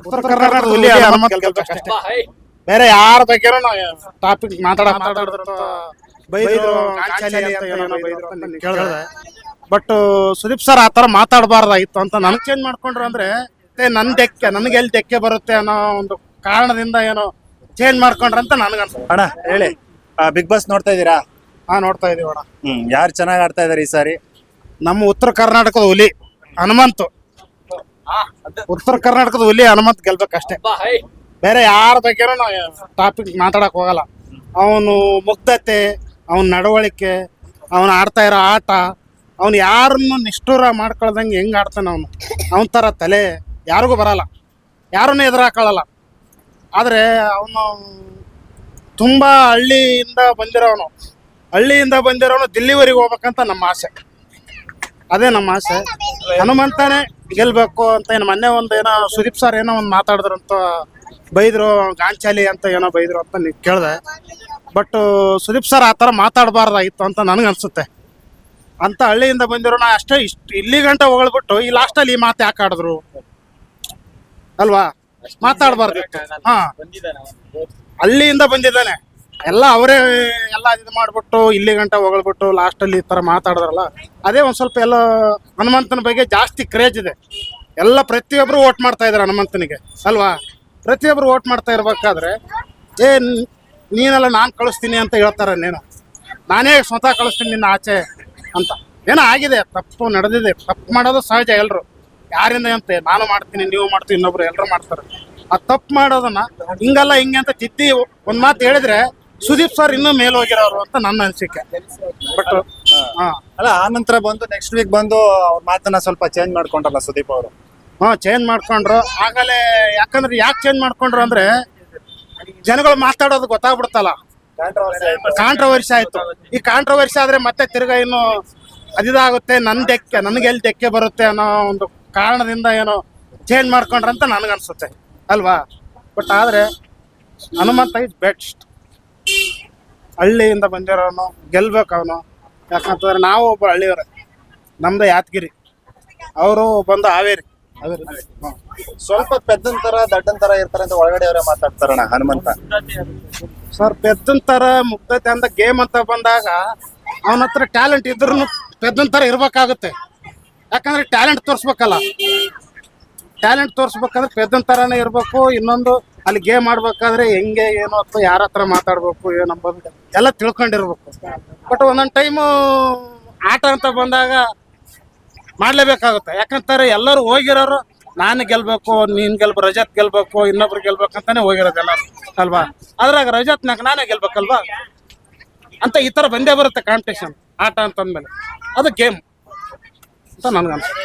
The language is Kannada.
ಉತ್ತರ ಕರ್ನಾಟಕದ ಹುಲಿ ಬೇರೆ ಯಾರ ಬಗ್ಗೆ ನಾವು ಟಾಪಿಕ್ ಮಾತಾಡ ಬೈದ್ರು ಗಾಂಚಾಲಿ ಅಂತ ಏನೋ ಬೈದ್ರು ಅಂತ ಬಟ್ ಸುದೀಪ್ ಸರ್ ಆ ಥರ ಮಾತಾಡಬಾರ್ದಾಗಿತ್ತು ಅಂತ ನನ್ ಚೇಂಜ್ ಮಾಡ್ಕೊಂಡ್ರು ಅಂದ್ರೆ ಏ, ನನ್ ಡೆಕ್ಕೆ ನನಗೆ ಎಲ್ಲಿ ಡೆಕ್ಕೆ ಬರುತ್ತೆ ಅನ್ನೋ ಒಂದು ಕಾರಣದಿಂದ ಏನೋ ಚೇಂಜ್ ಮಾಡ್ಕೊಂಡ್ರ ಅಂತ ನನ್ಗ ಅಣ್ಣ ಹೇಳಿ. ಬಿಗ್ ಬಾಸ್ ನೋಡ್ತಾ ಇದೀರಾ ಹಾ ನೋಡ್ತಾ ಇದೀವಿ ಅಣ್ಣ. ಹ್ಮ್ ಯಾರು ಚೆನ್ನಾಗಿ ಆಡ್ತಾ ಇದಾರೆ ಈ ಸಾರಿ? ನಮ್ಮ ಉತ್ತರ ಕರ್ನಾಟಕದ ಹುಲಿ ಹನುಮಂತು. ಉತ್ತರ ಕರ್ನಾಟಕದ ಹುಲಿ ಹನುಮಂತ್ ಗೆಲ್ಬೇಕಷ್ಟೇ ಬೇರೆ ಯಾರ ಬಗ್ಗೆನೂ ನಾವು ಟಾಪಿಕ್ ಮಾತಾಡಕ್ ಹೋಗಲ್ಲ. ಅವನು ಮುಗ್ಧತೆ ಅವನ ನಡವಳಿಕೆ ಅವನು ಆಡ್ತಾ ಇರೋ ಆಟ ಅವನು ಯಾರನ್ನು ನಿಷ್ಠೂರ ಮಾಡ್ಕೊಳ್ದಂಗೆ ಹೆಂಗ್ ಆಡ್ತಾನೆ ಅವನು? ಅವನ ಥರ ತಲೆ ಯಾರಿಗೂ ಬರಲ್ಲ. ಯಾರನ್ನೂ ಎದುರಾಕೊಳ್ಳಲ್ಲ ಆದರೆ ಅವನು ತುಂಬ ಹಳ್ಳಿಯಿಂದ ಬಂದಿರೋನು. ಹಳ್ಳಿಯಿಂದ ಬಂದಿರೋನು ದಿಲ್ಲಿವರೆಗೆ ಹೋಗ್ಬೇಕಂತ ನಮ್ಮ ಆಸೆ. ಅದೇ ನಮ್ಮ ಆಸೆ. ಹನುಮಂತನೇ ಗೆಲ್ಬೇಕು ಅಂತ ಏನು ಮೊನ್ನೆ ಒಂದು ಏನೋ ಸುದೀಪ್ ಸರ್ ಏನೋ ಒಂದು ಮಾತಾಡಿದ್ರು ಅಂತ ಬೈದ್ರು ಗಾಂಚಾಲಿ ಅಂತ ಏನೋ ಬೈದ್ರು ಅಂತ ನೀವು ಕೇಳಿದೆ. ಬಟ್ ಸುದೀಪ್ ಸರ್ ಆ ಥರ ಮಾತಾಡಬಾರ್ದಾಗಿತ್ತು ಅಂತ ನನಗೆ ಅನ್ಸುತ್ತೆ. ಅಂತ ಹಳ್ಳಿಯಿಂದ ಬಂದಿರೋಣ ಅಷ್ಟೇ ಇಷ್ಟು ಇಲ್ಲಿ ಗಂಟ ಹೊಗಳ್ಬಿಟ್ಟು ಈ ಲಾಸ್ಟಲ್ಲಿ ಈ ಮಾತು ಯಾಕೆ ಆಡಿದ್ರು? ಅಲ್ವಾ? ಮಾತಾಡಬಾರ್ದಿತ್ತು. ಹಾ. ಹಳ್ಳಿಯಿಂದ ಬಂದಿದ್ದಾನೆ. ಎಲ್ಲ ಅವರೇ ಎಲ್ಲ ಇದು ಮಾಡ್ಬಿಟ್ಟು ಇಲ್ಲಿ ಗಂಟ ಹೊಗಳ್ಬಿಟ್ಟು ಲಾಸ್ಟಲ್ಲಿ ಈ ಥರ ಮಾತಾಡಿದ್ರಲ್ಲ, ಅದೇ ಒಂದು ಸ್ವಲ್ಪ ಎಲ್ಲ ಹನುಮಂತನ ಬಗ್ಗೆ ಜಾಸ್ತಿ ಕ್ರೇಜ್ ಇದೆ. ಎಲ್ಲ ಪ್ರತಿಯೊಬ್ಬರು ಓಟ್ ಮಾಡ್ತಾ ಇದ್ದಾರೆ ಹನುಮಂತನಿಗೆ, ಅಲ್ವಾ? ಪ್ರತಿಯೊಬ್ಬರು ಓಟ್ ಮಾಡ್ತಾ ಇರ್ಬೇಕಾದ್ರೆ, ಏ, ನೀನೆಲ್ಲ ನಾನು ಕಳಿಸ್ತೀನಿ ಅಂತ ಹೇಳ್ತಾರೆ ನೀನು ನಾನೇ ಸ್ವತಃ ಕಳಿಸ್ತೀನಿ ನಿನ್ನ ಆಚೆ ಅಂತ. ಏನೋ ಆಗಿದೆ, ತಪ್ಪು ನಡೆದಿದೆ. ತಪ್ಪು ಮಾಡೋದು ಸಹಜ ಎಲ್ಲರೂ ಯಾರಿಂದ ಅಂತ ನಾನು ಮಾಡ್ತೀನಿ, ನೀವು ಮಾಡ್ತೀವಿ ಇನ್ನೊಬ್ರು ಎಲ್ಲರೂ ಮಾಡ್ತಾರೆ. ಆ ತಪ್ಪು ಮಾಡೋದನ್ನ ಹಿಂಗಲ್ಲ ಹಿಂಗೆ ಅಂತ ತಿದ್ದಿ ಒಂದು ಮಾತು ಹೇಳಿದ್ರೆ ಸುದೀಪ್ ಸರ್ ಇನ್ನೂ ಮೇಲ್ ಹೋಗಿರೋರು ಅಂತ ನನ್ನ ಅನಿಸಿಕೆ. ಬಟ್ ಹಾ. ಅಲ್ಲ ಆ ನಂತರ ಬಂದು ನೆಕ್ಸ್ಟ್ ವೀಕ್ ಬಂದು ಅವ್ರ ಮಾತನ್ನ ಸ್ವಲ್ಪ ಚೇಂಜ್ ಮಾಡ್ಕೊಂಡ್ರಲ್ಲ ಸುದೀಪ್ ಅವರು? ಹಾ ಚೇಂಜ್ ಮಾಡ್ಕೊಂಡ್ರು. ಆಗಲೇ ಯಾಕಂದ್ರೆ ಯಾಕೆ ಚೇಂಜ್ ಮಾಡ್ಕೊಂಡ್ರು ಅಂದ್ರೆ ಜನಗಳು ಮಾತಾಡೋದು ಗೊತ್ತಾಗ್ಬಿಡ್ತಲ್ಲ. ಕಾಂಟ್ರವರ್ಸಿ ಆಯ್ತು. ಈ ಕಾಂಟ್ರವರ್ಸಿ ಆದ್ರೆ ಮತ್ತೆ ತಿರ್ಗಾ ಇನ್ನು ಅದಿದಾಗುತ್ತೆ. ನನ್ ಡೆಕ್ಕೆ ನನಗೆ ಎಲ್ಲಿ ಡೆಕ್ಕೆ ಬರುತ್ತೆ ಅನ್ನೋ ಒಂದು ಕಾರಣದಿಂದ ಏನೋ ಚೇಂಜ್ ಮಾಡ್ಕೊಂಡ್ರಂತ ನನಗನ್ಸುತ್ತೆ. ಅಲ್ವಾ? ಬಟ್ ಆದ್ರೆ ಹನುಮಂತ ಇಸ್ ಬೆಸ್ಟ್ ಹಳ್ಳಿಯಿಂದ ಬಂದಿರೋನು ಗೆಲ್ಬೇಕು ಅವನು ಯಾಕಂತಂದ್ರೆ ನಾವು ಒಬ್ಬ ಹಳ್ಳಿಯವ್ರೆ. ನಮ್ದು ಯಾದಗಿರಿ. ಅವರು ಬಂದು ಹಾವೇರಿ. ಸ್ವಲ್ಪ ಪೆದ್ದನ್ ತರ ದಡ್ಡನ್ ತರ ಇರ್ತಾರೆ ಅಂತ ಒಳಗಡೆ ಅವರೇ ಮಾತಾಡ್ತಾರಣ ಹನುಮಂತ. ಸರ್ ಪೆದ್ದನ್ ತರ ಮುಗ್ಧತೆ ಅಂತ ಗೇಮ್ ಅಂತ ಬಂದಾಗ ಅವನ ಹತ್ರ ಟ್ಯಾಲೆಂಟ್ ಇದ್ರೂ ಪೆದ್ದನ್ ತರ ಇರ್ಬೇಕಾಗುತ್ತೆ. ಯಾಕಂದ್ರೆ ಟ್ಯಾಲೆಂಟ್ ತೋರಿಸ್ಬೇಕಲ್ಲ. ಟ್ಯಾಲೆಂಟ್ ತೋರಿಸ್ಬೇಕಂದ್ರೆ ಪೆದ್ದನ್ ಥರನೇ ಇರ್ಬೇಕು. ಇನ್ನೊಂದು ಅಲ್ಲಿ ಗೇಮ್ ಆಡ್ಬೇಕಾದ್ರೆ ಹೆಂಗೆ, ಏನು ಅಥವಾ ಯಾರ ಹತ್ರ ಮಾತಾಡ್ಬೇಕು ಏನಂಬೋದು ಎಲ್ಲ ತಿಳ್ಕೊಂಡಿರ್ಬೇಕು. ಬಟ್ ಒಂದೊಂದು ಟೈಮು ಆಟ ಅಂತ ಬಂದಾಗ ಮಾಡಲೇಬೇಕಾಗುತ್ತೆ. ಯಾಕಂತಾರೆ ಎಲ್ಲರೂ ಹೋಗಿರೋರು ನಾನು ಗೆಲ್ಬೇಕು, ನೀನು ಗೆಲ್ಬೇಕು ರಜತ್ ಗೆಲ್ಬೇಕು, ಇನ್ನೊಬ್ರು ಗೆಲ್ಬೇಕು ಅಂತಾನೆ ಹೋಗಿರೋದು ಎಲ್ಲರೂ, ಅಲ್ವಾ? ಅದ್ರಾಗ ರಜತ್ನಾಗ ನಾನೇ ಗೆಲ್ಬೇಕಲ್ವಾ? ಅಂತ ಈ ಥರ ಬಂದೇ ಬರುತ್ತೆ ಕಾಂಪಿಟೇಷನ್ ಆಟ ಅಂತಂದ್ಮೇಲೆ. ಅದು ಗೇಮ್ ಅಂತ ನನ್ಗನ್ಸುತ್ತೆ.